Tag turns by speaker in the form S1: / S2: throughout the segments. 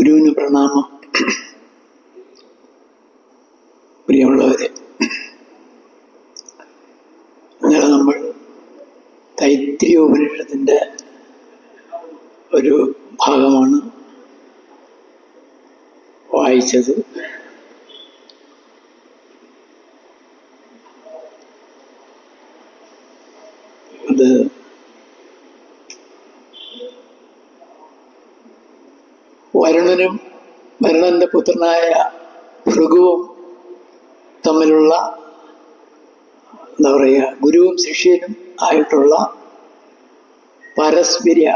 S1: ഗുരുവിന് പ്രണാമം. പ്രിയമുള്ളവരെ ഇന്നലെ നമ്മൾ തൈത്രിയ ഉപനിഷത്തിന്റെ ഒരു ഭാഗമാണ് വായിച്ചത്. അത് വരുണനും വരുണന്റെ പുത്രനായ ഭൃഗുവും തമ്മിലുള്ള എന്താ പറയുക ഗുരുവും ശിഷ്യനും ആയിട്ടുള്ള പരസ്പര്യ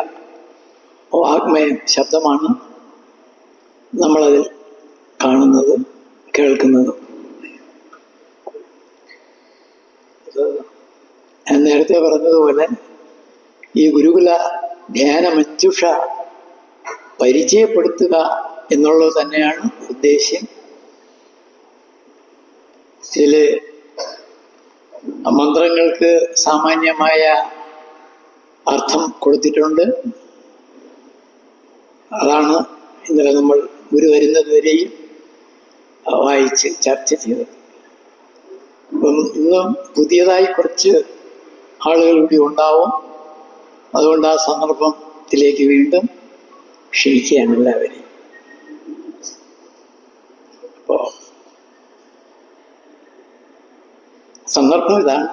S1: വാഗ്മയം ശബ്ദമാണ് നമ്മളതിൽ കാണുന്നതും കേൾക്കുന്നതും. ഞാൻ നേരത്തെ പറഞ്ഞതുപോലെ ഈ ഗുരുകുല ധ്യാന മഞ്ജുഷ പരിചയപ്പെടുത്തുക എന്നുള്ളത് തന്നെയാണ് ഉദ്ദേശ്യം. ചില മന്ത്രങ്ങൾക്ക് സാമാന്യമായ അർത്ഥം കൊടുത്തിട്ടുണ്ട്. അതാണ് ഇന്നലെ നമ്മൾ ഗുരു വരുന്നത് വരെയും വായിച്ച് ചർച്ച ചെയ്തത്. അപ്പം ഇന്നും പുതിയതായി കുറച്ച് ആളുകൾ കൂടി ഉണ്ടാവും. അതുകൊണ്ട് ആ സന്ദർഭത്തിലേക്ക് വീണ്ടും ക്ഷണിക്കുകയാണ് എല്ലാവരെയും അപ്പോ സന്ദർഭം ഇതാണ്.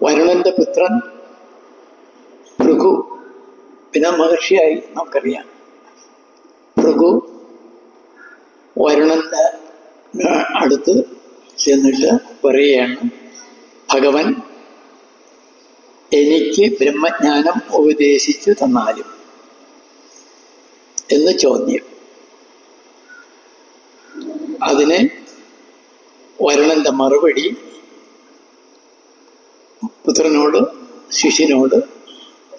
S1: വരുണന്റെ പുത്രൻ ഭൃഗു പിന്നെ മഹർഷിയായി നമുക്കറിയാം. ഭൃഗു വരുണന്റെ അടുത്ത് ചെന്നിട്ട് പറയുകയാണ് ഭഗവൻ എനിക്ക് ബ്രഹ്മജ്ഞാനം ഉപദേശിച്ചു തന്നാലും എന്ന് ചോദ്യം. അതിന് വരണന്റെ മറുപടി പുത്രനോട് ശിഷ്യനോട്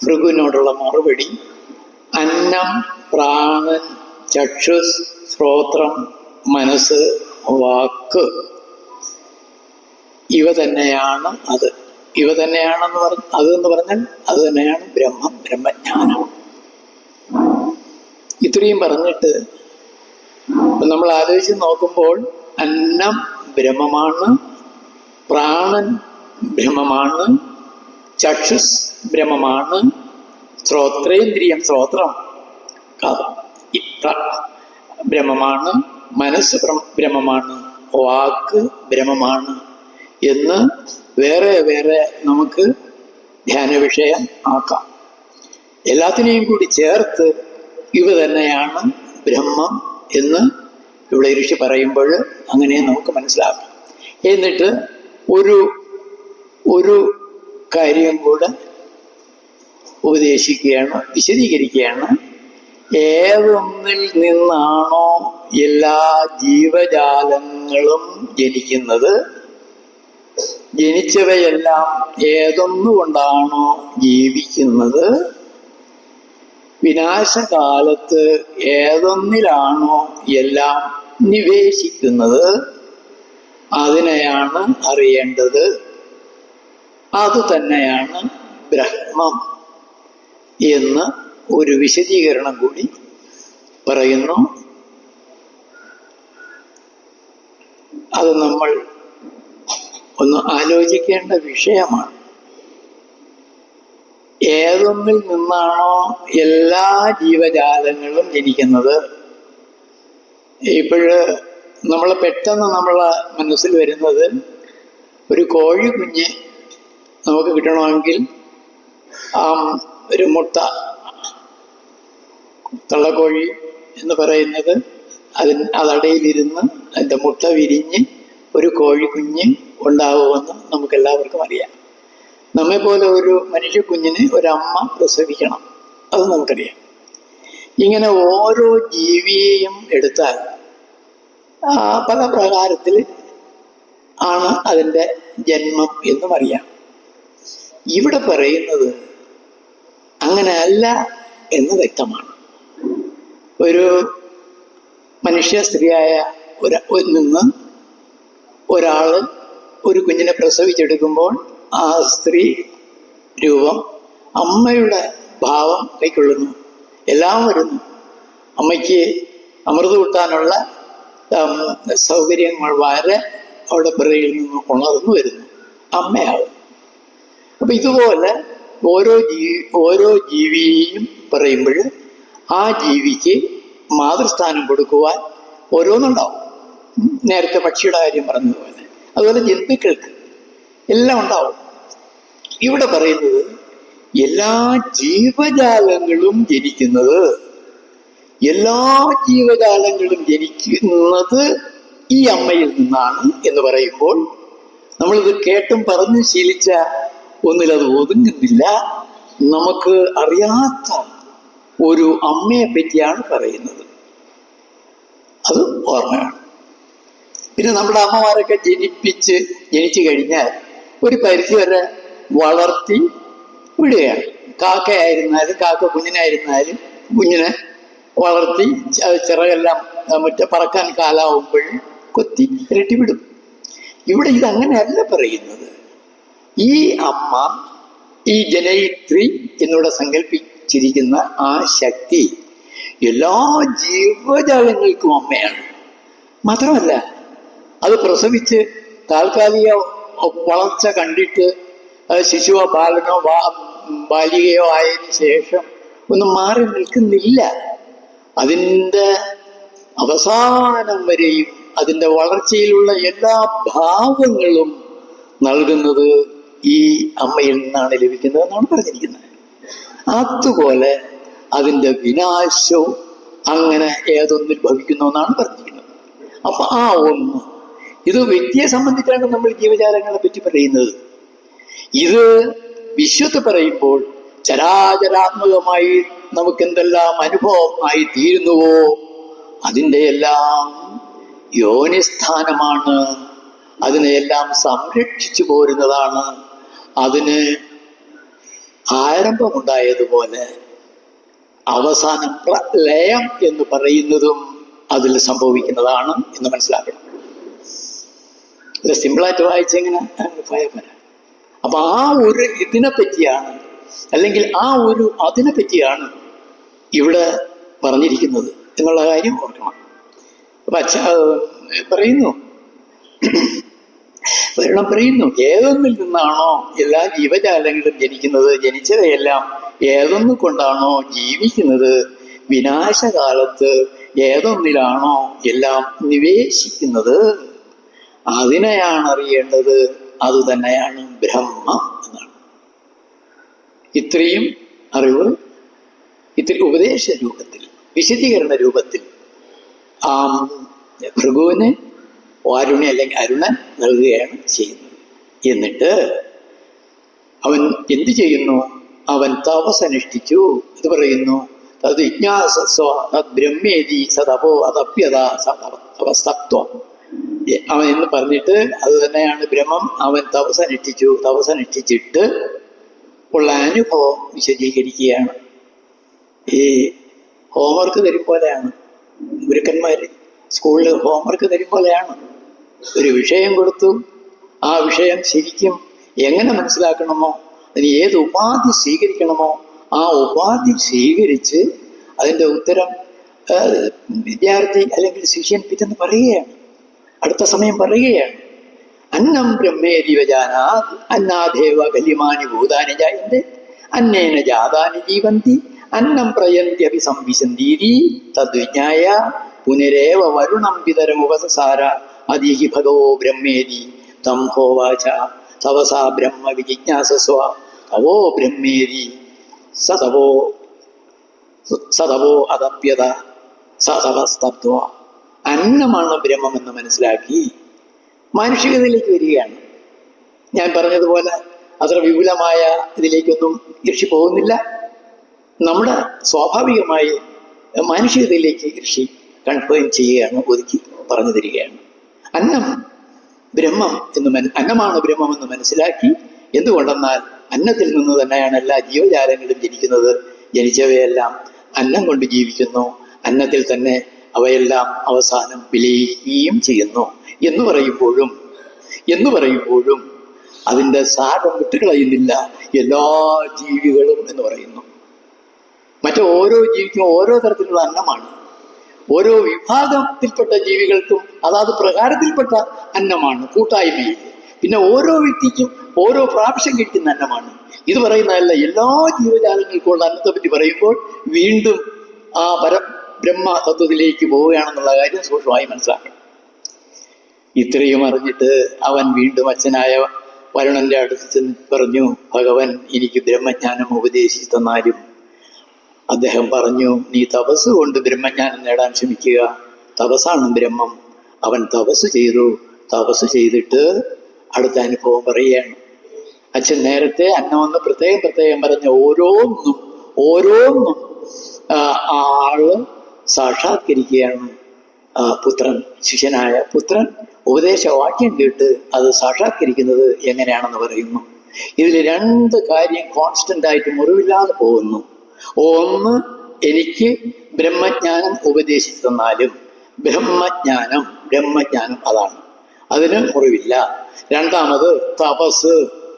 S1: ഭൃഗുവിനോടുള്ള മറുപടി അന്നം പ്രാണൻ ചക്ഷുസ് ശ്രോത്രം മനസ്സ് വാക്ക് ഇവ തന്നെയാണ് അത്. ഇവ തന്നെയാണെന്ന് പറഞ്ഞ അത് എന്ന് പറഞ്ഞാൽ അത് തന്നെയാണ് ബ്രഹ്മം ബ്രഹ്മജ്ഞാനം. ഇത്രയും പറഞ്ഞിട്ട് നമ്മൾ ആലോചിച്ച് നോക്കുമ്പോൾ അന്നം ബ്രഹ്മമാണ് പ്രാണൻ ബ്രഹ്മമാണ് ചക്ഷുസ് ബ്രഹ്മമാണ് ശ്രോത്രേന്ദ്രിയം ശ്രോത്രം ബ്രഹ്മമാണ് മനസ്സ് ബ്രഹ്മമാണ് വാക്ക് ബ്രഹ്മമാണ് എന്ന് വേറെ വേറെ നമുക്ക് ധ്യാന വിഷയം ആക്കാം. എല്ലാത്തിനെയും കൂടി ചേർത്ത് ഇവ തന്നെയാണ് ബ്രഹ്മം എന്ന് ഇവിടെ ഋഷി പറയുമ്പോൾ അങ്ങനെ നമുക്ക് മനസ്സിലാക്കാം. എന്നിട്ട് ഒരു ഒരു കാര്യം കൂടെ ഉപദേശിക്കുകയാണ് വിശദീകരിക്കുകയാണ്. ഏതൊന്നിൽ നിന്നാണോ എല്ലാ ജീവജാലങ്ങളും ജനിക്കുന്നത്? ജനിച്ചവയെല്ലാം ഏതൊന്നുകൊണ്ടാണോ ജീവിക്കുന്നത്? വിനാശകാലത്ത് ഏതൊന്നിലാണോ എല്ലാം നിവേശിക്കുന്നത്? അതിനെയാണ് അറിയേണ്ടത്. അതുതന്നെയാണ് ബ്രഹ്മം എന്ന് ഒരു വിശദീകരണം കൂടി പറയുന്നു. അത് നമ്മൾ ഒന്ന് ആലോചിക്കേണ്ട വിഷയമാണ്. ഏതൊന്നിൽ നിന്നാണോ എല്ലാ ജീവജാലങ്ങളും ജനിക്കുന്നത്? ഇപ്പോഴ് നമ്മൾ പെട്ടെന്ന് നമ്മളെ മനസ്സിൽ വരുന്നത് ഒരു കോഴി കുഞ്ഞ് നമുക്ക് കിട്ടണമെങ്കിൽ ആ ഒരു മുട്ട തള്ളക്കോഴി എന്ന് പറയുന്നത് അതിന് അതടയിലിരുന്ന് അതിന്റെ മുട്ട വിരിഞ്ഞ് ഒരു കോഴി കുഞ്ഞ് ഉണ്ടാവുമെന്ന് നമുക്ക് എല്ലാവർക്കും അറിയാം. നമ്മെ പോലെ ഒരു മനുഷ്യ കുഞ്ഞിന് ഒരമ്മ പ്രസവിക്കണം അത് നമുക്കറിയാം. ഇങ്ങനെ ഓരോ ജീവിയെയും എടുത്താൽ പല പ്രകാരത്തിൽ ആണ് അതിന്റെ ജന്മം എന്നും അറിയാം. ഇവിടെ പറയുന്നത് അങ്ങനെ അല്ല എന്ന് വ്യക്തമാണ്. ഒരു മനുഷ്യ സ്ത്രീയായ ഒരു നിന്ന് ഒരാൾ ഒരു കുഞ്ഞിനെ പ്രസവിച്ചെടുക്കുമ്പോൾ ആ സ്ത്രീ രൂപം അമ്മയുടെ ഭാവം കൈക്കൊള്ളുന്നു. എല്ലാം വരുന്നു. അമ്മയ്ക്ക് അമൃത് കൂട്ടാനുള്ള സൗകര്യങ്ങൾ വളരെ അവിടെ പിറയിൽ നിന്ന് ഉണർന്നു വരുന്നു. അമ്മയാവും. അപ്പൊ ഇതുപോലെ ഓരോ ജീവി ഓരോ ജീവിയെയും പറയുമ്പോൾ ആ ജീവിക്ക് മാതൃസ്ഥാനം കൊടുക്കുവാൻ ഓരോന്നുണ്ടാവും. നേരത്തെ പക്ഷിയുടെ കാര്യം പറഞ്ഞതുപോലെ. അതുപോലെ ജന്തുക്കൾക്ക് എല്ലാം ഉണ്ടാവും. ഇവിടെ പറയുന്നത് എല്ലാ ജീവജാലങ്ങളും ജനിക്കുന്നത് എല്ലാ ജീവജാലങ്ങളും ജനിക്കുന്നത് ഈ അമ്മയിൽ നിന്നാണ് എന്ന് പറയുമ്പോൾ നമ്മളിത് കേട്ടും പറഞ്ഞു ശീലിച്ച ഒന്നിലത് ഒതുങ്ങുന്നില്ല. നമുക്ക് അറിയാത്ത ഒരു അമ്മയെ പറ്റിയാണ് പറയുന്നത്. അത് ഓർമ്മയാണ്. പിന്നെ നമ്മുടെ അമ്മമാരൊക്കെ ജനിപ്പിച്ച് ജനിച്ചു കഴിഞ്ഞാൽ ഒരു പരിധി വരെ വളർത്തി വിടുകയാണ്. കാക്കയായിരുന്നാലും കാക്ക കുഞ്ഞിനായിരുന്നാലും കുഞ്ഞിനെ വളർത്തി ചിറകെല്ലാം മറ്റേ പറക്കാൻ കാലാവുമ്പോൾ കൊത്തി ഇരട്ടി വിടും. ഇവിടെ ഇതങ്ങനെയല്ല പറയുന്നത്. ഈ അമ്മ ഈ ജനയിത്രി എന്നിവിടെ സങ്കല്പിച്ചിരിക്കുന്ന ആ ശക്തി എല്ലാ ജീവജാലങ്ങൾക്കും അമ്മയാണ്. മാത്രമല്ല അത് പ്രസവിച്ച് താൽക്കാലിക വളർച്ച കണ്ടിട്ട് ശിശുവോ ബാലനോ ബാലികയോ ആയതിനു ശേഷം ഒന്നും മാറി നിൽക്കുന്നില്ല. അതിന്റെ അവസാനം വരെയും അതിന്റെ വളർച്ചയിലുള്ള എല്ലാ ഭാവങ്ങളും നൽകുന്നത് ഈ അമ്മയിൽ നിന്നാണ് ലഭിക്കുന്നതെന്നാണ് പറഞ്ഞിരിക്കുന്നത്. അതുപോലെ അതിന്റെ വിനാശവും അങ്ങനെ ഏതൊന്നിൽ ഭവിക്കുന്നു എന്നാണ് പറഞ്ഞിരിക്കുന്നത്. അപ്പൊ ആ ഒന്ന് ഇത് വ്യക്തിയെ സംബന്ധിച്ചാണ് നമ്മൾ ജീവജാലങ്ങളെ പറ്റി പറയുന്നത്. ഇത് വിശ്വത്ത് പറയുമ്പോൾ ചരാചരാത്മകമായി നമുക്ക് എന്തെല്ലാം അനുഭവം ആയി തീരുന്നുവോ? അതിന്റെ എല്ലാം യോനിസ്ഥാനമാണ് അതിനെയെല്ലാം സംരക്ഷിച്ചു പോരുന്നതാണ്. അതിന് ആരംഭമുണ്ടായതുപോലെ അവസാനം പ്രളയം എന്ന് പറയുന്നതും അതിൽ സംഭവിക്കുന്നതാണ് എന്ന് മനസ്സിലാക്കണം. ഇത് സിമ്പിളായിട്ട് വായിച്ചെങ്ങനെ പോയാൽ പോരാ? അപ്പൊ ആ ഒരു ഇതിനെ പറ്റിയാണ് അല്ലെങ്കിൽ ആ ഒരു അതിനെ പറ്റിയാണ് ഇവിടെ പറഞ്ഞിരിക്കുന്നത് എന്നുള്ള കാര്യം ഓർക്കണം. അപ്പൊ അച്ഛ പറയുന്നു. വരണം പറയുന്നു ഏതൊന്നിൽ നിന്നാണോ എല്ലാ ജീവജാലങ്ങളും ജനിക്കുന്നത് ജനിച്ചവയെല്ലാം ഏതൊന്നു കൊണ്ടാണോ ജീവിക്കുന്നത് വിനാശകാലത്ത് ഏതൊന്നിലാണോ എല്ലാം നിവേശിക്കുന്നത്? അതിനെയാണ് അറിയേണ്ടത്. അത് തന്നെയാണ് ബ്രഹ്മം എന്നാണ്. ഇത്രയും അറിവ് ഇത്തിരി ഉപദേശ രൂപത്തിൽ വിശദീകരണ രൂപത്തിൽ ആ ഭൃഗുവിന് വാരുണി അല്ലെങ്കിൽ അരുണൻ നൽകുകയാണ് ചെയ്യുന്നത്. എന്നിട്ട് അവൻ എന്തു ചെയ്യുന്നു? അവൻ തപസനുഷ്ഠിച്ചു ഇത് പറയുന്നു തത് ജിജ്ഞാസസ്വ തത് ബ്രഹ്മേതി സതപോ അതപ്യത തപസ്തത്വം. അവൻ എന്ന് പറഞ്ഞിട്ട് അത് തന്നെയാണ് ഭ്രമം. അവൻ തപസനുഷ്ഠിച്ചു തപസനുഷ്ഠിച്ചിട്ട് ഉള്ള അനുഭവം വിശദീകരിക്കുകയാണ്. ഈ ഹോംവർക്ക് തരും പോലെയാണ്. ഗുരുക്കന്മാർ സ്കൂളിൽ ഹോംവർക്ക് തരും പോലെയാണ്. ഒരു വിഷയം കൊടുത്തു. ആ വിഷയം ശരിക്കും എങ്ങനെ മനസ്സിലാക്കണമോ അതിന് ഏത് ഉപാധി സ്വീകരിക്കണമോ ആ ഉപാധി സ്വീകരിച്ച് അതിന്റെ ഉത്തരം വിദ്യാർത്ഥി അല്ലെങ്കിൽ ശിഷ്യൻ പിറ്റെന്ന് പറയുകയാണ്. അടുത്ത സമയം പറയുകയാണ്. അന്നം ബ്രഹ്മേതി വജാനാ അന്നാദേവ കല്യമാനി ഭൂതാനി ജായന്തെ അന്നേന ജാതാനി ജീവന്തി അന്നം പ്രയന്തി അഭി സംവിശന്തീരി തദ്വിജ്ഞായ പുനരേവ വരുണം പിതരമുപസസാര അതിഹി ഭഗവോ ബ്രഹ്മേതി തം ഹോവാച തവസാ ബ്രഹ്മ വിജിജ്ഞാസസ്വ തവോ ബ്രഹ്മേതി സതവോ സതവോ അതപ്യത സതവസ്തത്വ അന്നമാണ് ബ്രഹ്മമെന്ന് മനസ്സിലാക്കി മാനുഷികതയിലേക്ക് വരികയാണ്. ഞാൻ പറഞ്ഞതുപോലെ അത്ര വിപുലമായ ഇതിലേക്കൊന്നും ഋഷി പോകുന്നില്ല. നമ്മുടെ സ്വാഭാവികമായി മാനുഷികതയിലേക്ക് ഋഷി കൺഫേം ചെയ്യുകയാണ് ഒതുക്കി പറഞ്ഞു തരികയാണ്. അന്നം ബ്രഹ്മം എന്ന് മന അന്നമാണ് ബ്രഹ്മം എന്ന് മനസ്സിലാക്കി എന്തുകൊണ്ടെന്നാൽ അന്നത്തിൽ നിന്ന് തന്നെയാണ് എല്ലാ ജീവജാലങ്ങളും ജനിക്കുന്നത്. ജനിച്ചവയെല്ലാം അന്നം കൊണ്ട് ജീവിക്കുന്നു. അന്നത്തിൽ തന്നെ അവയെല്ലാം അവസാനം വിലയിക്കുകയും ചെയ്യുന്നു. എന്ന് പറയുമ്പോഴും എന്ന് പറയുമ്പോഴും അതിന്റെ സാരം വിട്ടുകളയുന്നില്ല. എല്ലാ ജീവികളും എന്ന് പറയുന്നു. മറ്റു ഓരോ ജീവിക്കും ഓരോ തരത്തിലുള്ള അന്നമാണ്. ഓരോ വിഭാഗത്തിൽപ്പെട്ട ജീവികൾക്കും അതാത് പ്രകാരത്തിൽപ്പെട്ട അന്നമാണ് കൂട്ടായ്മയിൽ. പിന്നെ ഓരോ വ്യക്തിക്കും ഓരോ പ്രാവശ്യം കിട്ടുന്ന അന്നമാണ്. ഇത് പറയുന്നതല്ല എല്ലാ ജീവജാലങ്ങൾക്കുള്ള അന്നത്തെ പറ്റി പറയുമ്പോൾ വീണ്ടും ആ പര ബ്രഹ്മ തത്വത്തിലേക്ക് പോവുകയാണെന്നുള്ള കാര്യം സൂക്ഷ്മമായി മനസ്സിലാക്കണം. ഇത്രയും അറിഞ്ഞിട്ട് അവൻ വീണ്ടും അച്ഛനായ വരുണന്റെ അടുത്ത് ചെന്ന് പറഞ്ഞു ഭഗവൻ എനിക്ക് ബ്രഹ്മജ്ഞാനം ഉപദേശിച്ചു തന്നാലും അദ്ദേഹം പറഞ്ഞു നീ തപസ് കൊണ്ട് ബ്രഹ്മജ്ഞാനം നേടാൻ ശ്രമിക്കുക. തപസ്സാണ് ബ്രഹ്മം. അവൻ തപസ് ചെയ്തു. തപസ് ചെയ്തിട്ട് അടുത്ത അനുഭവം പറയുകയാണ്. അച്ഛൻ നേരത്തെ അന്നമെന്ന് പ്രത്യേകം പ്രത്യേകം പറഞ്ഞ ഓരോന്നും ഓരോന്നും ആൾ സാക്ഷാത്കരിക്കുകയാണ് പുത്രൻ ശിഷ്യനായ പുത്രൻ ഉപദേശവാക്യം കേട്ട് അത് സാക്ഷാത്കരിക്കുന്നത് എങ്ങനെയാണെന്ന് പറയുന്നു. ഇതിൽ രണ്ട് കാര്യം കോൺസ്റ്റന്റ് ആയിട്ട് മുറിവില്ലാതെ പോകുന്നു. ഒന്ന് എനിക്ക് ബ്രഹ്മജ്ഞാനം ഉപദേശിച്ചു തന്നാലും ബ്രഹ്മജ്ഞാനം ബ്രഹ്മജ്ഞാനം അതാണ്. അതിന് മുറിവില്ല. രണ്ടാമത് തപസ്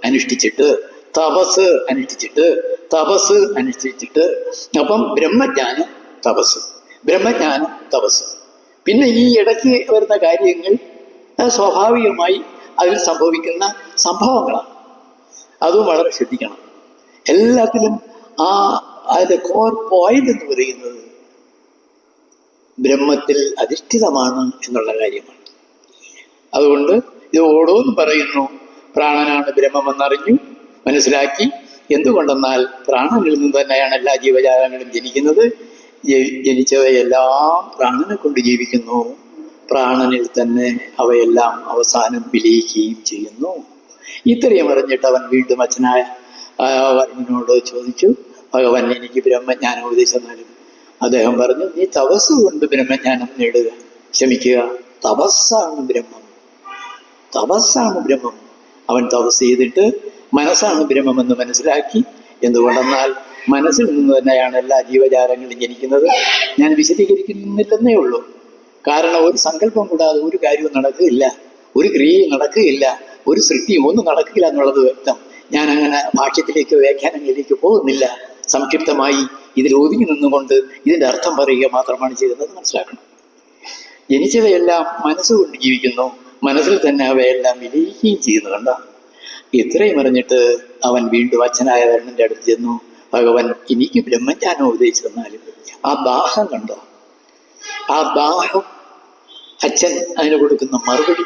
S1: അനുഷ്ഠിച്ചിട്ട് തപസ് അനുഷ്ഠിച്ചിട്ട് തപസ് അനുഷ്ഠിച്ചിട്ട് അപ്പം ബ്രഹ്മജ്ഞാനം തപസ്. ബ്രഹ്മജ്ഞാനം തപസ്. പിന്നെ ഈ ഇടയ്ക്ക് വരുന്ന കാര്യങ്ങൾ സ്വാഭാവികമായി അതിൽ സംഭവിക്കുന്ന സംഭവങ്ങളാണ്. അതും വളരെ ശ്രദ്ധിക്കണം. എല്ലാത്തിലും ആ അതിന്റെ കോർ പോയിന്റ് എന്ന് പറയുന്നത് ബ്രഹ്മത്തിൽ അധിഷ്ഠിതമാണ് എന്നുള്ള കാര്യമാണ്. അതുകൊണ്ട് ഇത് ഓടോന്ന് പറയുന്നു. പ്രാണനാണ് ബ്രഹ്മമെന്നറിഞ്ഞു മനസ്സിലാക്കി. എന്തുകൊണ്ടെന്നാൽ പ്രാണനിൽ നിന്ന് തന്നെയാണ് എല്ലാ ജീവജാലങ്ങളും ജനിക്കുന്നത്. ജനിച്ചവയെല്ലാം പ്രാണനെ കൊണ്ട് ജീവിക്കുന്നു. പ്രാണനിൽ തന്നെ അവയെല്ലാം അവസാനം വിലയിക്കുകയും ചെയ്യുന്നു. ഇത്രയും അറിഞ്ഞിട്ട് അവൻ വീണ്ടും അച്ഛനായ വർണനോട് ചോദിച്ചു ഭഗവാൻ എനിക്ക് ബ്രഹ്മജ്ഞാനം ഉപദേശം നൽകും. അദ്ദേഹം പറഞ്ഞു നീ തപസ് കൊണ്ട് ബ്രഹ്മജ്ഞാനം നേടുക ക്ഷമിക്കുക. തപസ്സാണ് ബ്രഹ്മം. തപസ്സാണ് ബ്രഹ്മം. അവൻ തപസ് ചെയ്തിട്ട് മനസ്സാണ് ബ്രഹ്മമെന്ന് മനസ്സിലാക്കി എന്തുകൊണ്ടെന്നാൽ മനസ്സിൽ നിന്ന് തന്നെയാണ് എല്ലാ ജീവജാലങ്ങളും ജനിക്കുന്നത്. ഞാൻ വിശദീകരിക്കുന്നില്ലെന്നേ ഉള്ളൂ. കാരണം ഒരു സങ്കല്പം കൂടാതെ ഒരു കാര്യവും നടക്കുകയില്ല. ഒരു ക്രിയയും നടക്കുകയില്ല. ഒരു സൃഷ്ടിയും ഒന്നും നടക്കില്ല എന്നുള്ളത് വ്യക്തം. ഞാൻ അങ്ങനെ ഭാഷ്യത്തിലേക്കോ വ്യാഖ്യാനങ്ങളിലേക്കോ പോകുന്നില്ല. സംക്ഷിപ്തമായി ഇതിൽ ഒതുങ്ങി നിന്നുകൊണ്ട് ഇതിന്റെ അർത്ഥം പറയുക മാത്രമാണ് ചെയ്യുന്നത് മനസ്സിലാക്കണം. ജനിച്ചവയെല്ലാം മനസ്സുകൊണ്ട് ജീവിക്കുന്നു. മനസ്സിൽ തന്നെ അവയെല്ലാം വിലയിക്കുകയും ചെയ്യുന്നു കണ്ട? ഇത്രയും അറിഞ്ഞിട്ട് അവൻ വീണ്ടും അച്ഛനായ വരണന്റെ അടുത്ത് ചെന്നു. ഭഗവൻ എനിക്ക് ബ്രഹ്മജ്ഞാനം ഉപദേശിച്ചു തന്നാലും ആ ദാഹം കണ്ടോ? ആ ദാഹം അച്ഛൻ അതിന് കൊടുക്കുന്ന മറുപടി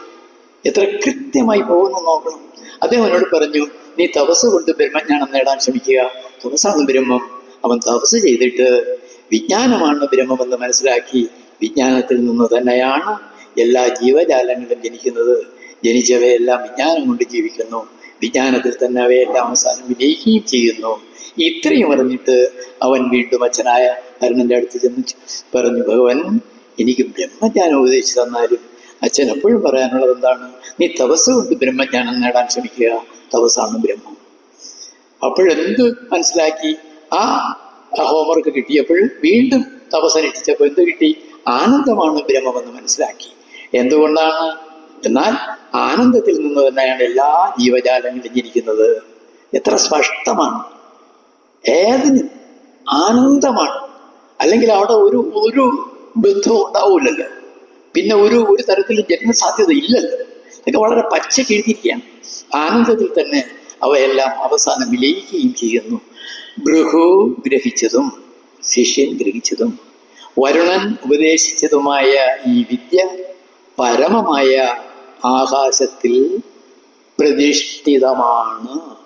S1: എത്ര കൃത്യമായി പോകുന്നു നോക്കണം. അദ്ദേഹം എന്നോട് പറഞ്ഞു നീ തപസ് കൊണ്ട് ബ്രഹ്മജ്ഞാനം നേടാൻ ശ്രമിക്കുക. തപസ്സാണ് ബ്രഹ്മം. അവൻ തപസ് ചെയ്തിട്ട് വിജ്ഞാനമാണ് ബ്രഹ്മമെന്ന് മനസ്സിലാക്കി വിജ്ഞാനത്തിൽ നിന്ന് തന്നെയാണ് എല്ലാ ജീവജാലങ്ങളും ജനിക്കുന്നത്. ജനിച്ചവയെല്ലാം വിജ്ഞാനം കൊണ്ട് ജീവിക്കുന്നു. വിജ്ഞാനത്തിൽ തന്നെ അവയെല്ലാം അവസാനം വിജയിക്കുകയും ചെയ്യുന്നു. ഇത്രയും അറിഞ്ഞിട്ട് അവൻ വീണ്ടും അച്ഛനായ അരുണന്റെ അടുത്ത് ചെന്ന്. പറഞ്ഞു ഭഗവാൻ എനിക്ക് ബ്രഹ്മജ്ഞാനം ഉപദേശിച്ചു തന്നാലും അച്ഛൻ എപ്പോഴും പറയാനുള്ളത് എന്താണ്? നീ തപസ് കൊണ്ട് ബ്രഹ്മജ്ഞാനം നേടാൻ ശ്രമിക്കുക. തപസ്സാണ് ബ്രഹ്മം. അപ്പോഴെന്ത് മനസ്സിലാക്കി? ആ ഹോംവർക്ക് കിട്ടിയപ്പോൾ വീണ്ടും തപസ്സനുഷ്ഠിച്ചപ്പോൾ എന്ത് കിട്ടി? ആനന്ദമാണ് ബ്രഹ്മമെന്ന് മനസ്സിലാക്കി. എന്തുകൊണ്ടാണ്? എന്നാൽ ആനന്ദത്തിൽ നിന്ന് തന്നെയാണ് എല്ലാ ജീവജാലങ്ങളും ഇരിക്കുന്നത് എത്ര സ്പഷ്ടമാണ്. ഏതിനും? ആനന്ദമാണ്. അല്ലെങ്കിൽ അവിടെ ഒരു ഒരു ബന്ധവും ഉണ്ടാവില്ലല്ലോ. പിന്നെ ഒരു ഒരു തരത്തിലും ജന്മസാധ്യത ഇല്ലല്ലോ. ഇതൊക്കെ വളരെ പച്ച എഴുതിയിരിക്കുകയാണ്. ആനന്ദത്തിൽ തന്നെ അവയെല്ലാം അവസാനം വിലയിക്കുകയും ചെയ്യുന്നു. ഭൃഹു ഗ്രഹിച്ചതും ശിഷ്യൻ ഗ്രഹിച്ചതും വരുണൻ ഉപദേശിച്ചതുമായ ഈ വിദ്യ പരമമായ ആകാശത്തിൽ പ്രതിഷ്ഠിതമാണ്.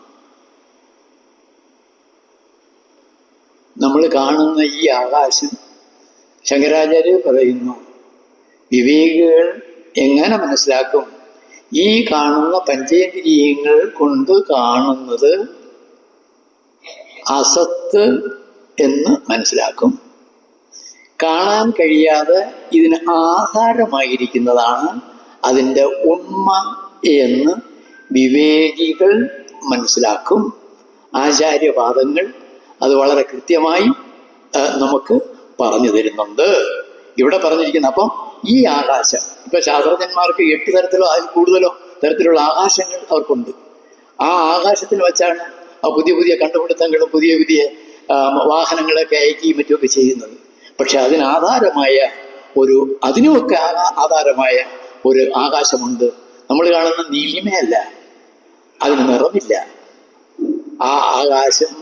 S1: നമ്മൾ കാണുന്ന ഈ ആകാശം ശങ്കരാചാര്യ പറയുന്നു വിവേകികൾ എങ്ങനെ മനസ്സിലാക്കും? ഈ കാണുന്ന പഞ്ചേന്ദ്രിയങ്ങൾ കൊണ്ട് കാണുന്നത് അസത്ത് എന്ന് മനസ്സിലാക്കും. കാണാൻ കഴിയാതെ ഇതിന് ആധാരമായിരിക്കുന്നതാണ് അതിന്റെ ഉണ്മ എന്ന് വിവേകികൾ മനസ്സിലാക്കും. ആചാര്യവാദങ്ങൾ അത് വളരെ കൃത്യമായി നമുക്ക് പറഞ്ഞു തരുന്നുണ്ട്. ഇവിടെ പറഞ്ഞിരിക്കുന്ന അപ്പം ഈ ആകാശം ഇപ്പൊ ശാസ്ത്രജ്ഞന്മാർക്ക് എട്ട് തരത്തിലോ അതിൽ കൂടുതലോ തരത്തിലുള്ള ആകാശങ്ങൾ അവർക്കുണ്ട്. ആ ആകാശത്തിൽ വെച്ചാണ് ആ പുതിയ പുതിയ കണ്ടുപിടുത്തങ്ങളും പുതിയ പുതിയ വാഹനങ്ങളൊക്കെ അയക്കുകയും മറ്റുമൊക്കെ ചെയ്യുന്നത്. പക്ഷെ അതിനാധാരമായ ഒരു അതിനുമൊക്കെ ആധാരമായ ഒരു ആകാശമുണ്ട്. നമ്മൾ കാണുന്ന നീലിമയല്ല. അതിന് നിറമില്ല. ആ ആകാശം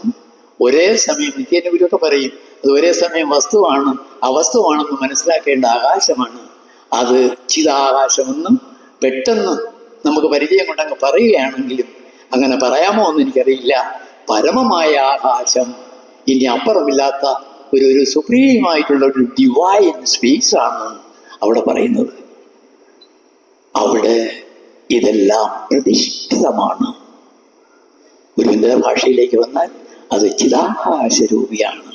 S1: ഒരേ സമയം നിത്യനുഗുരൊക്കെ പറയും. അത് ഒരേ സമയം വസ്തുവാണ്. അവസ്തുവാണെന്ന് മനസ്സിലാക്കേണ്ട ആകാശമാണ്. അത് ചിതാകാശമെന്നും പെട്ടെന്ന് നമുക്ക് പരിചയം കൊണ്ടങ്ങ് പറയുകയാണെങ്കിലും അങ്ങനെ പറയാമോ എന്ന് എനിക്കറിയില്ല. പരമമായ ആകാശം. ഇനി അപ്പുറമില്ലാത്ത ഒരു ഒരു സുപ്രീമായിട്ടുള്ള ഒരു ഡിവൈൻ സ്പേസ് ആണ് അവിടെ പറയുന്നത്. അവിടെ ഇതെല്ലാം പ്രതിഷ്ഠിതമാണ്. ഗുരുവിന്റെ ഭാഷയിലേക്ക് വന്നാൽ അത് ചിതാകാശരൂപിയാണ്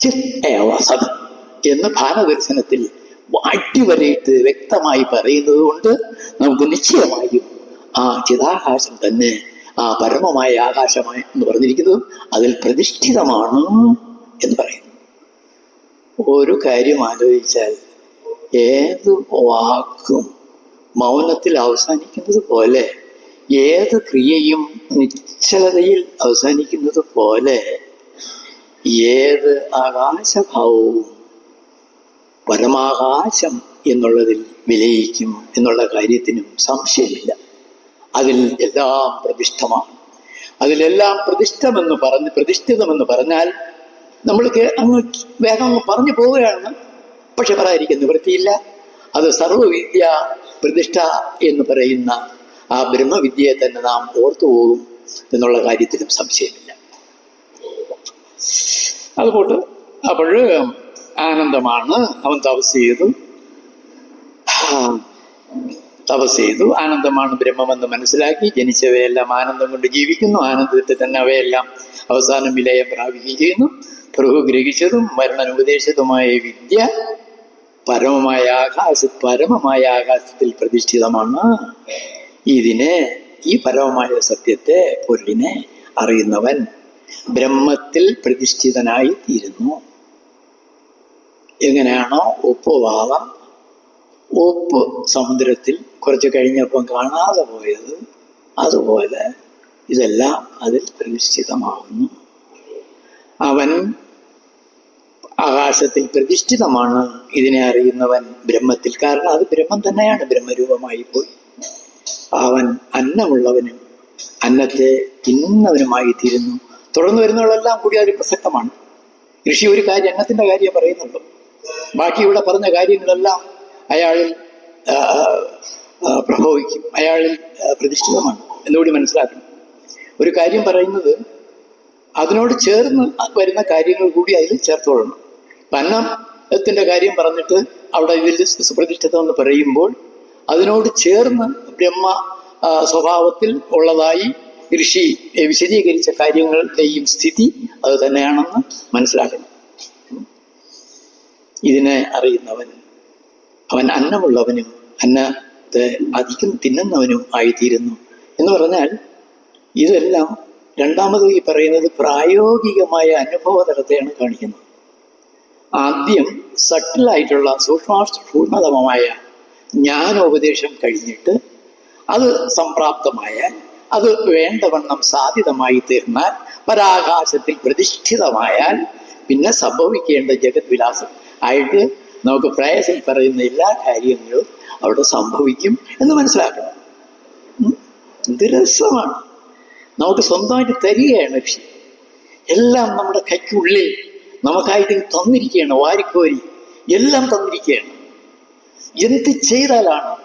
S1: ചിത്തവസൻ എന്ന് ഭാരദർശനത്തിൽ അടിവരയിട്ട് വ്യക്തമായി പറയുന്നത് കൊണ്ട് നമുക്ക് നിശ്ചയമായും ആ ചിതാകാശം തന്നെ ആ പരമമായ ആകാശമായി എന്ന് പറഞ്ഞിരിക്കുന്നത് അതിൽ പ്രതിഷ്ഠിതമാണ് എന്ന് പറയുന്നു. ഒരു കാര്യം ആലോചിച്ചാൽ ഏത് വാക്കും മൗനത്തിൽ അവസാനിക്കുന്നത് പോലെ ഏത് ക്രിയയും നിശ്ചലതയിൽ അവസാനിക്കുന്നത് പോലെ ഏത് ആകാശഭാവവും പരമാകാശം എന്നുള്ളതിൽ വിലയിക്കും എന്നുള്ള കാര്യത്തിനും സംശയമില്ല. അതിൽ എല്ലാം പ്രതിഷ്ഠമാണ്. അതിലെല്ലാം പ്രതിഷ്ഠമെന്ന് പറഞ്ഞ് പ്രതിഷ്ഠിതമെന്ന് പറഞ്ഞാൽ നമ്മൾക്ക് അങ്ങ് വേഗം അങ്ങ് പറഞ്ഞു പോവുകയാണ്. പക്ഷെ പറയാതിരിക്കുന്ന നിവൃത്തിയില്ല. അത് സർവവിദ്യ പ്രതിഷ്ഠ എന്ന് പറയുന്ന ആ ബ്രഹ്മവിദ്യയെ തന്നെ നാം ഓർത്തു പോകും എന്നുള്ള കാര്യത്തിലും സംശയമില്ല. അതുകൊണ്ട് അപ്പോൾ ആനന്ദമാണ് അവൻ തപസ് ചെയ്തു. തപസ് ചെയ്തു. ആനന്ദമാണ് ബ്രഹ്മമെന്ന് മനസ്സിലാക്കി. ജനിച്ചവയെല്ലാം ആനന്ദം കൊണ്ട് ജീവിക്കുന്നു. ആനന്ദത്തിൽ തന്നെ അവയെല്ലാം അവസാനം വിലയം പ്രാപിക്കുകയും ചെയ്യുന്നു. പ്രഭു ഗ്രഹിച്ചതും മരണൻ ഉപദേശിതുമായ വിദ്യ പരമമായ ആകാശ പരമമായ ആകാശത്തിൽ പ്രതിഷ്ഠിതമാണ്. ഇതിനെ ഈ പരമമായ സത്യത്തെ പൊരുളിനെ അറിയുന്നവൻ ബ്രഹ്മത്തിൽ പ്രതിഷ്ഠിതനായി തീരുന്നു. എങ്ങനെയാണോ ഉപ്പ് വാവ ഉപ്പ് സമുദ്രത്തിൽ കുറച്ച് കഴിഞ്ഞപ്പം കാണാതെ പോയത് അതുപോലെ ഇതെല്ലാം അതിൽ പ്രതിഷ്ഠിതമാകുന്നു. അവൻ ആകാശത്തിൽ പ്രതിഷ്ഠിതമാണ് ഇതിനെ അറിയുന്നവൻ ബ്രഹ്മത്തിൽ. കാരണം അത് ബ്രഹ്മം തന്നെയാണ്. ബ്രഹ്മരൂപമായി പോയി അവൻ അന്നമുള്ളവനും അന്നത്തെ തിന്നുന്നവനുമായി തീരുന്നു. തുടർന്ന് വരുന്നവളെല്ലാം കൂടി അതിൽ പ്രസക്തമാണ്. ഋഷി ഒരു കാര്യം അന്നത്തിന്റെ കാര്യം പറയുന്നുള്ളൂ ബാക്കി ഇവിടെ പറഞ്ഞ കാര്യങ്ങളെല്ലാം അയാളിൽ പ്രഭവിക്കും അയാളിൽ പ്രതിഷ്ഠിതമാണ് എന്നുകൂടി മനസ്സിലാക്കണം. ഒരു കാര്യം പറയുന്നത് അതിനോട് ചേർന്ന് വരുന്ന കാര്യങ്ങൾ കൂടി അതിൽ ചേർത്തോളണം. ഇപ്പം അന്നത്തിന്റെ കാര്യം പറഞ്ഞിട്ട് അവിടെ ഇതിൽ സുപ്രതിഷ്ഠിതം എന്ന് പറയുമ്പോൾ അതിനോട് ചേർന്ന് ബ്രഹ്മ സ്വഭാവത്തിൽ ഉള്ളതായി ഋഷി വിശദീകരിച്ച കാര്യങ്ങളുടെയും സ്ഥിതി അത് തന്നെയാണെന്ന് മനസ്സിലാക്കണം ഇതിനെ അറിയുന്നവൻ അവൻ അന്നമുള്ളവനും അന്നത്തെ അധികം തിന്നുന്നവനും ആയിത്തീരുന്നു. എന്ന് പറഞ്ഞാൽ ഇതെല്ലാം രണ്ടാമത് ഈ പറയുന്നത് പ്രായോഗികമായ അനുഭവ തലത്തെയാണ് കാണിക്കുന്നത്. ആദ്യം സട്ടിലായിട്ടുള്ള സൂക്ഷ്മ സൂക്ഷ്മതമമായ ജ്ഞാനോപദേശം കഴിഞ്ഞിട്ട് അത് സംപ്രാപ്തമായാൽ അത് വേണ്ടവണ്ണം സാധ്യതമായി തീർന്നാൽ പരാകാശത്തിൽ പ്രതിഷ്ഠിതമായാൽ പിന്നെ സംഭവിക്കേണ്ട ജഗത് വിലാസം ആയിട്ട് നമുക്ക് പ്രയാസിൽ പറയുന്ന എല്ലാ കാര്യങ്ങളും അവിടെ സംഭവിക്കും എന്ന് മനസ്സിലാക്കണം. എന്ത് രസമാണ് നമുക്ക് സ്വന്തമായിട്ട് തരികയാണ് പക്ഷെ എല്ലാം നമ്മുടെ കൈക്കുള്ളിൽ നമുക്കായിട്ട് തന്നിരിക്കുകയാണ് വാരിക്കോരി. എല്ലാം തന്നിരിക്കുകയാണ്. എന്ത് ചെയ്താലാണ്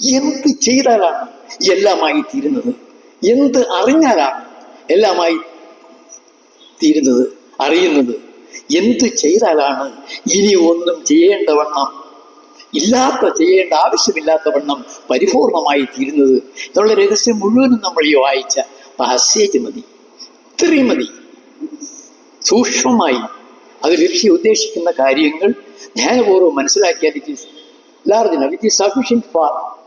S1: എന്ത് ചെയ്താലാണ് എല്ലാമായി തീരുന്നത്? എന്ത് അറിഞ്ഞാലാണ് എല്ലാമായി തീരുന്നത്? അറിയുന്നത്. എന്ത് ചെയ്താലാണ് ഇനി ഒന്നും ചെയ്യേണ്ടവണ്ണം ഇല്ലാത്ത ചെയ്യേണ്ട ആവശ്യമില്ലാത്ത വണ്ണം പരിപൂർണമായി തീരുന്നത്? എന്നുള്ള രഹസ്യം മുഴുവനും നമ്മൾ ഈ വായിച്ച പാസേജ് മതി. ഇത്രയും മതി. സൂക്ഷ്മമായി അത് ലക്ഷ്യം ഉദ്ദേശിക്കുന്ന കാര്യങ്ങൾ ധ്യാനപൂർവം മനസ്സിലാക്കിയാൽ it is large it is sufficient for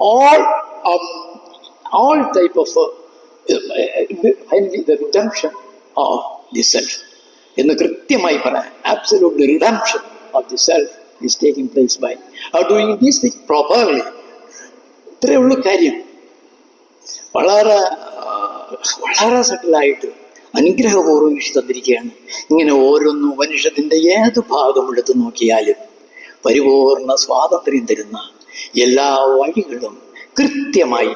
S1: all all type of the redemption of the self എന്ന് കൃത്യമായി പറയാം. Absolute redemption of the self is taking place by doing these thing properly ഇത്രയേ ഉള്ളൂ കാര്യം. വളരെ ആ, വളരെ സെറ്റിലായിട്ട് അനുഗ്രഹപൂർവം ഋഷി തന്നിരിക്കുകയാണ്. ഇങ്ങനെ ഓരോന്നും ഉപനിഷത്തിന്റെ ഏത് ഭാഗം എടുത്തു നോക്കിയാലും പരിപൂർണ സ്വാതന്ത്ര്യം തരുന്ന എല്ലാ വഴികളും കൃത്യമായി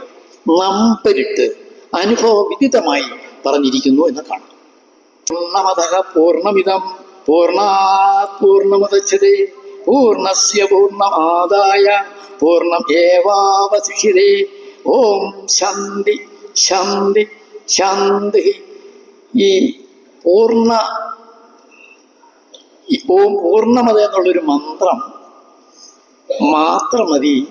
S1: നമ്പരിട്ട് അനുഭവവിദിതമായി പറഞ്ഞിരിക്കുന്നു എന്ന് കാണാം. പൂർണമത പൂർണമിതം പൂർണാത് പൂർണമുദച്ഛതേ പൂർണസ്യ പൂർണമാദായ പൂർണം ഏവാവശിഷിരേ ഓം ശാന്തി ശാന്തി ശാന്തി. ഈ പൂർണ ഓം പൂർണമത എന്നുള്ളൊരു മന്ത്രം മാത്രം മതി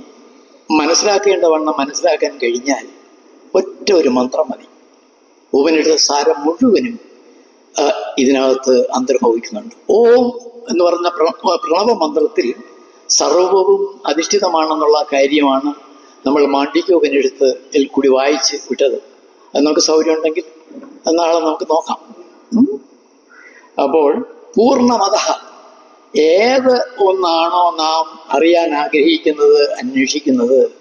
S1: മനസ്സിലാക്കേണ്ട വണ്ണം മനസ്സിലാക്കാൻ കഴിഞ്ഞാൽ ഒറ്റ ഒരു മന്ത്രം മതി. ഉപനിഷത്ത് സാരം മുഴുവനും ഇതിനകത്ത് അന്തർഭവിക്കുന്നുണ്ട് ഓം എന്ന് പറഞ്ഞ പ്ര- പ്രണവ മന്ത്രത്തിൽ സർവവും അധിഷ്ഠിതമാണെന്നുള്ള കാര്യമാണ് നമ്മൾ മാണ്ഡിക്യ ഉപനിഷത്തിൽ കൂടി വായിച്ച് വിട്ടത്. അത് നമുക്ക് സൗകര്യം ഉണ്ടെങ്കിൽ അത് നാളെ നമുക്ക് നോക്കാം. അപ്പോൾ പൂർണമത ഏത് ഒന്നാണോ നാം അറിയാൻ ആഗ്രഹിക്കുന്നത് അന്വേഷിക്കുന്നത്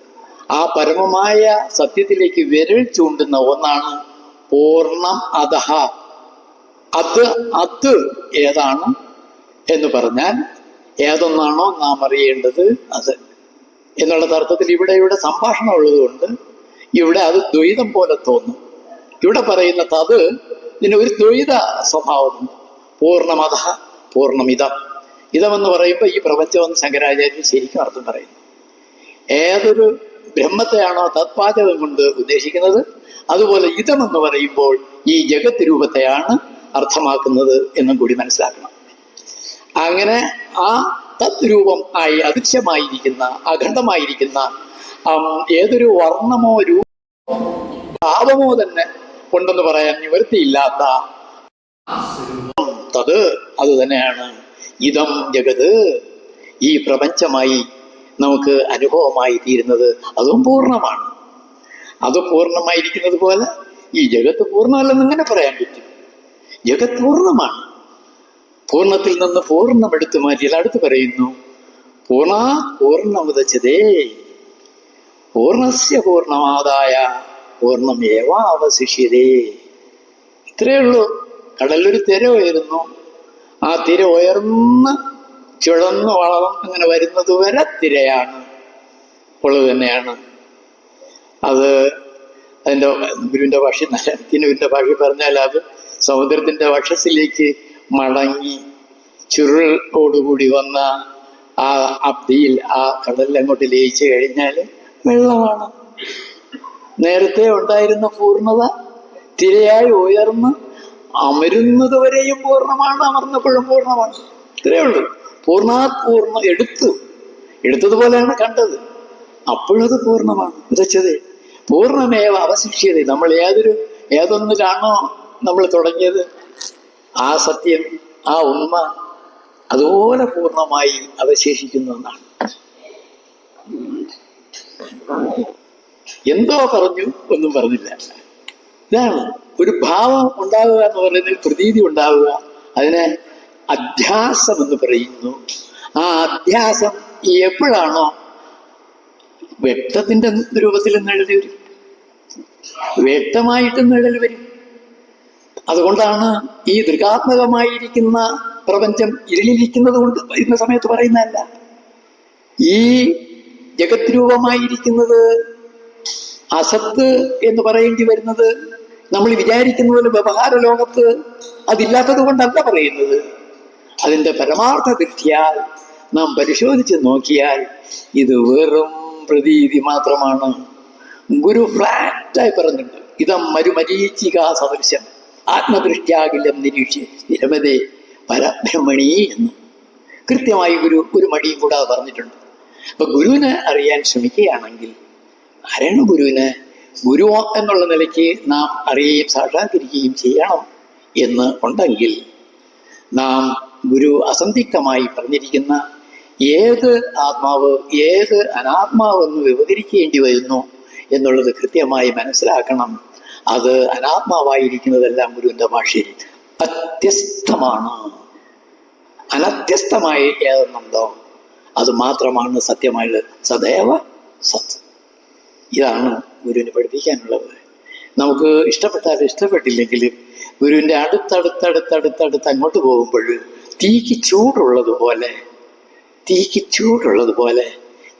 S1: ആ പരമമായ സത്യത്തിലേക്ക് വിരൽ ചൂണ്ടുന്ന ഒന്നാണ് പൂർണം അതഹ അത് അത് ഏതാണ് എന്ന് പറഞ്ഞാൽ ഏതൊന്നാണോ നാം അറിയേണ്ടത് അത്. എന്നുള്ള തർക്കത്തിൽ ഇവിടെ ഇവിടെ സംഭാഷണം ഉള്ളതുകൊണ്ട് ഇവിടെ അത് ദ്വൈതം പോലെ തോന്നും. ഇവിടെ പറയുന്ന തത് ഇതിന് ഒരു ദ്വൈത സ്വഭാവമുണ്ട്. പൂർണമത പൂർണമിതം ഇതമെന്ന് പറയുമ്പോൾ ഈ പ്രപഞ്ചമെന്ന് ശങ്കരാചാര്യൻ ശരിക്കും അർത്ഥം പറയുന്നു. ഏതൊരു ബ്രഹ്മത്തെയാണോ തത്പാചകം കൊണ്ട് ഉദ്ദേശിക്കുന്നത് അതുപോലെ ഇതമെന്ന് പറയുമ്പോൾ ഈ ജഗത് രൂപത്തെയാണ് അർത്ഥമാക്കുന്നത് എന്നും കൂടി മനസ്സിലാക്കണം. അങ്ങനെ ആ തദ്രൂപം ആയി അദൃശ്യമായിരിക്കുന്ന അഖണ്ഡമായിരിക്കുന്ന ഏതൊരു വർണമോ രൂപമോ ഭാവമോ തന്നെ ഉണ്ടെന്ന് പറയാൻ നിവൃത്തിയില്ലാത്ത തത് അത് തന്നെയാണ്. ഇതം ജഗത്. ഈ പ്രപഞ്ചമായി നമുക്ക് അനുഭവമായി തീരുന്നത് അതും പൂർണമാണ്. അത് പൂർണമായിരിക്കുന്നത് പോലെ ഈ ജഗത്ത് പൂർണമല്ലെന്ന് ഇങ്ങനെ പറയാൻ പറ്റും? ജഗത് പൂർണമാണ്. പൂർണത്തിൽ നിന്ന് പൂർണം എടുത്തു മാറ്റിയാൽ അടുത്ത് പറയുന്നു പൂർണ പൂർണമുദച്ചതേ. പൂർണസ്യ പൂർണമാതായ പൂർണം ഏവ അവശിഷ്യതേ ഇത്രയേ ഉള്ളൂ. കടലൊരു തിര ഉയരുന്നു. ആ തിര ഉയർന്ന് ചുഴന്ന് വളർന്ന് അങ്ങനെ വരുന്നത് വരെ തിരയാണ്. ഉള്ളത് തന്നെയാണ്. അത് അതിന്റെ ഗുരുവിന്റെ ഭാഷ തിനുവിന്റെ ഭാഷ പറഞ്ഞാൽ അത് സമുദ്രത്തിന്റെ വക്ഷസിലേക്ക് മടങ്ങി ചുരുളോടുകൂടി വന്ന ആ അബ്ദിയിൽ ആ കടലിൽ അങ്ങോട്ട് ലയിച്ചു കഴിഞ്ഞാൽ വെള്ളമാണ്. നേരത്തെ ഉണ്ടായിരുന്ന പൂർണത തിരയായി ഉയർന്ന് അമരുന്നത് വരെയും പൂർണമാണ് അമർന്നപ്പോഴും പൂർണമാണ്. ഇത്രയേ ഉള്ളൂ. പൂർണാത് പൂർണ എടുത്തു. എടുത്തതുപോലെയാണ് കണ്ടത്. അപ്പോഴത് പൂർണമാണ്. വിതച്ചത്. പൂർണമേവ അവശിഷ്യത നമ്മൾ ഏതൊരു ഏതൊന്നിലാണോ നമ്മൾ തുടങ്ങിയത്. ആ സത്യം ആ ഉണ്മ അതുപോലെ പൂർണമായി അവശേഷിക്കുന്ന ഒന്നാണ്. എന്തോ പറഞ്ഞു ഒന്നും പറഞ്ഞില്ല. ഇതാണ് ഒരു ഭാവം ഉണ്ടാവുക എന്ന് പറയുന്നത് പ്രതീതി ഉണ്ടാവുക. അതിനെ അധ്യാസം എന്ന് പറയുന്നു. ആ അധ്യാസം എപ്പോഴാണോ വ്യക്തത്തിന്റെ രൂപത്തിൽ നിഴൽ വരും. വ്യക്തമായിട്ട് നിഴൽ വരും. അതുകൊണ്ടാണ് ഈ ദൃഗാത്മകമായിരിക്കുന്ന പ്രപഞ്ചം ഇരുളിലിരിക്കുന്നത് കൊണ്ട് ഇന്ന സമയത്ത് പറയുന്നതല്ല. ഈ ജഗത് രൂപമായിരിക്കുന്നത് അസത്ത് എന്ന് പറയേണ്ടി വരുന്നത് നമ്മൾ വിചാരിക്കുന്ന പോലെ വ്യവഹാര ലോകത്ത് അതില്ലാത്തത് കൊണ്ടല്ല പറയുന്നത്. അതിന്റെ പരമാർത്ഥ ദൃഷ്ടിയാൽ നാം പരിശോധിച്ച് നോക്കിയാൽ ഇത് വെറും പ്രതീതി മാത്രമാണ്. ഗുരു ഫ്ലാറ്റായി പറഞ്ഞിട്ടുണ്ട്. ഇതം മരുമരീചിക സദൃശ്യം ആത്മദൃഷ്ട്യാകില്ലം നിരീക്ഷ. നിരവധി പരബ്രഹ്മണി എന്ന്. കൃത്യമായി ഗുരു ഒരു മടിയും കൂടാതെ പറഞ്ഞിട്ടുണ്ട്. അപ്പൊ ഗുരുവിനെ അറിയാൻ ശ്രമിക്കുകയാണെങ്കിൽ ആരാണ് ഗുരുവിന്? ഗുരു എന്നുള്ള നിലയ്ക്ക് നാം അറിയുകയും സാക്ഷാത്കരിക്കുകയും ചെയ്യണം എന്ന് ഉണ്ടെങ്കിൽ നാം ഗുരു അസന്ധിഗ്ധമായി പറഞ്ഞിരിക്കുന്ന ഏത് ആത്മാവ് ഏത് അനാത്മാവ് എന്ന് വിവകരിക്കേണ്ടി വരുന്നു എന്നുള്ളത് കൃത്യമായി മനസ്സിലാക്കണം. അത് അനാത്മാവായിരിക്കുന്നതെല്ലാം ഗുരുവിന്റെ ഭാഷയിൽ അത്യസ്തമാണ്. അനത്യസ്തമായി ഏതെന്നുണ്ടോ? അത് മാത്രമാണ് സത്യമായത് സദൈവ സത് ഇതാണ് ഗുരുവിന് പഠിപ്പിക്കാനുള്ളത്. നമുക്ക് ഇഷ്ടപ്പെട്ടാലും ഇഷ്ടപ്പെട്ടില്ലെങ്കിലും ഗുരുവിന്റെ അടുത്തടുത്തടുത്തടുത്തടുത്ത് അങ്ങോട്ട് പോകുമ്പോൾ തീക്ക് ചൂടുള്ളതുപോലെ തീക്ക് ചൂടുള്ളതുപോലെ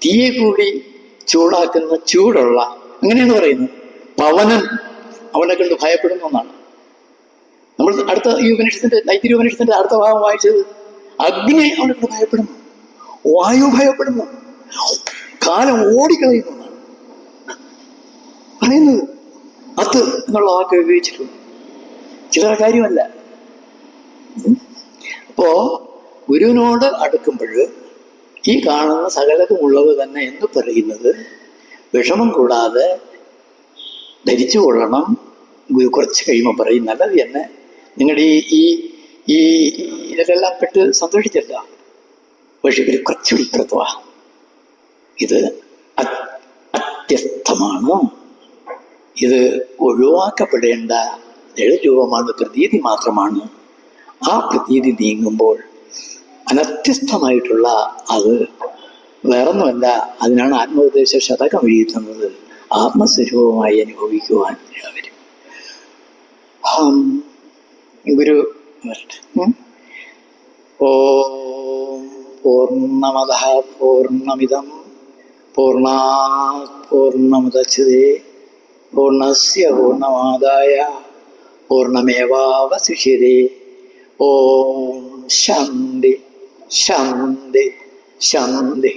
S1: തീയെ കൂടി ചൂടാക്കുന്ന ചൂടുള്ള അങ്ങനെയാണ് പറയുന്നത്. പവനൻ അവനെ കണ്ട് ഭയപ്പെടുന്ന ഒന്നാണ്. നമ്മൾ അടുത്ത ഈ ഉപനിഷത്തിന്റെ നൈത്തിരി ഉപനിഷത്തിന്റെ അടുത്ത ഭാഗം വായിച്ചത് അഗ്നി അവനെ കണ്ട് ഭയപ്പെടുന്നു. വായു ഭയപ്പെടുന്നു. കാലം ഓടിക്കളയുന്നു. പറയുന്നത് അത് എന്നുള്ള വാക്ക് ഉപയോഗിച്ചിട്ടുണ്ട് ചില്ലറ കാര്യമല്ല. അപ്പോ ഗുരുവിനോട് അടുക്കുമ്പോൾ ഈ കാണുന്ന സകലതും ഉള്ളത് തന്നെ എന്ന് പറയുന്നത് വിഷമം കൂടാതെ ധരിച്ചു കൊള്ളണം. ഗുരു കുറച്ച് കഴിയുമ്പോൾ പറയും നല്ലത് തന്നെ. നിങ്ങളുടെ ഈ ഈ ഈ ഇതിലെല്ലാം പെട്ട് സന്തോഷിച്ചല്ല. പക്ഷെ ഇവർ കുറച്ചുകൂടി ഇപ്പുറത്തുവാ ഇത് അത് അത്യസ്തമാണ് ഇത് ഒഴിവാക്കപ്പെടേണ്ട ലളിതരൂപമാണ് പ്രതീതി മാത്രമാണ്. ആ പ്രതീതി നീങ്ങുമ്പോൾ അനത്യസ്ഥമായിട്ടുള്ള അത് വേറൊന്നുമല്ല അതിനാണ് ആത്മോപദേശ ശതകം എഴുതുന്നത് ആത്മസ്വരൂപമായി അനുഭവിക്കുവാൻ എല്ലാവരും. ഗുരു ഓ പൂർണമത പൂർണമിതം. പൂർണാത് പൂർണമുദച്ഛതേ. പൂർണസ്യ പൂർണമാതായ പൂർണമേവാവശിഷ്യതേ ഓം ശാന്തി ശാന്തി ശാന്തി.